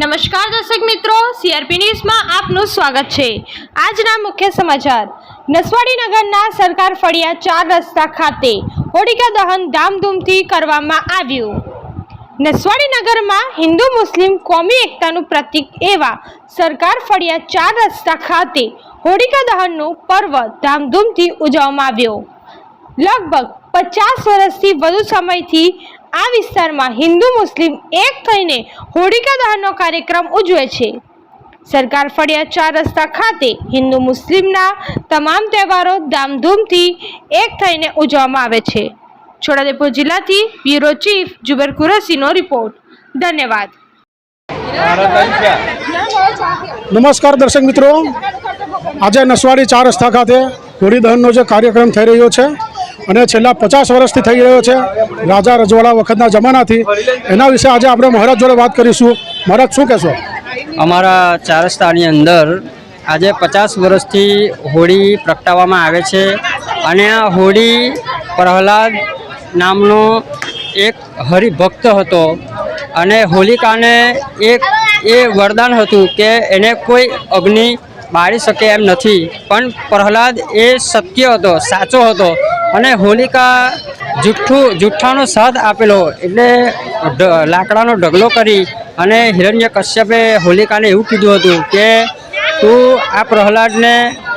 નમસ્કાર દર્શક મિત્રો સીઆરપી ન્યૂઝમાં આપનું સ્વાગત છે. આજના મુખ્ય સમાચાર. નસવાડી નગરના સરકાર ફળિયા ચાર રસ્તા ખાતે હોળિકા દહન ધામધૂમથી કરવામાં આવ્યું. નસવાડી નગરમાં હિન્દુ મુસ્લિમ કોમી એકતાનું પ્રતીક એવા સરકાર ફળિયા ચાર રસ્તા ખાતે હોળિકા દહનનું પર્વ ધામધૂમથી ઉજવવામાં આવ્યો. લગભગ પચાસ વર્ષથી વધુ સમયથી આ વિસ્તારમાં હિન્દુ, મુસ્લિમ એક થઈને હોળિકા દહનનો કાર્યક્રમ ઉજવે છે. સરકાર ફળિયા ચાર રસ્તા ખાતે હિન્દુ, મુસ્લિમના તમામ તહેવારો ધામધૂમથી એક થઈને ઉજવવામાં આવે છે. છોડાદેપુર જિલ્લાથી બ્યુરો ચીફ જુબેર કુરસીનો રિપોર્ટ. ધન્યવાદ. નમસ્કાર દર્શક મિત્રો. આજે નસવાડી ચાર રસ્તા ખાતે હોળી દહનનો જે કાર્યક્રમ થઈ રહ્યો છે અને છેલ્લા પચાસ વર્ષથી થઈ રહ્યો છે રાજા રજવાડા વખતના જમાનાથી. એના વિશે આજે આપણે મહારાજ જોડે વાત કરીશું. મહારાજ, શું કહેશો? અમારા ચાર રસ્તાની અંદર આજે પચાસ વર્ષથી હોળી પ્રગટાવવામાં આવે છે અને આ હોળી પ્રહલાદ નામનો એક હરિભક્ત હતો અને હોલિકાને એક એ વરદાન હતું કે એને કોઈ અગ્નિ બાળી શકે એમ નથી. પણ પ્રહલાદ એ સત્ય હતો, સાચો હતો. અને હોલિકા જુઠ્ઠું, જુઠ્ઠાનો સાથ આપેલો, એટલે લાકડાનો ઢગલો કરી અને હિરણ્ય કશ્યપે હોલિકાને એવું કીધું હતું કે, તું આ પ્રહલાદને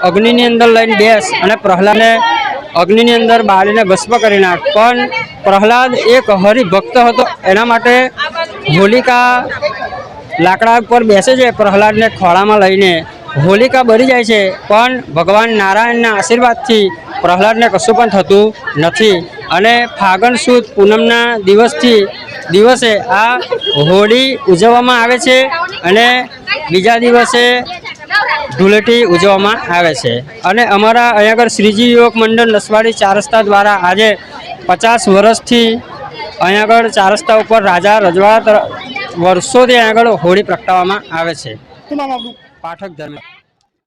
અગ્નિની અંદર લઈને બેસ અને પ્રહલાદને અગ્નિની અંદર બાળીને ભસ્મ કરી નાખ. પણ પ્રહલાદ એક હરિભક્ત હતો, એના માટે હોલિકા લાકડા ઉપર બેસે છે પ્રહલાદને ખોળામાં લઈને. હોલિકા બળી જાય છે, પણ ભગવાન નારાયણના આશીર્વાદથી પ્રહલાદને કશું પણ થતું નથી. અને ફાગણ સુદ પૂનમના દિવસથી દિવસે આ હોળી ઉજવવામાં આવે છે અને બીજા દિવસે ધૂળેટી ઉજવવામાં આવે છે. અને અમારા અહીંયા આગળ શ્રીજી યુવક મંડળ નસવાડી ચારસ્તા દ્વારા આજે પચાસ વર્ષથી અહીંયા આગળ ચારસ્તા ઉપર રાજા રજવાડા વર્ષોથી અહીંયા આગળ હોળી પ્રગટાવવામાં આવે છે. પાઠક ધર્મ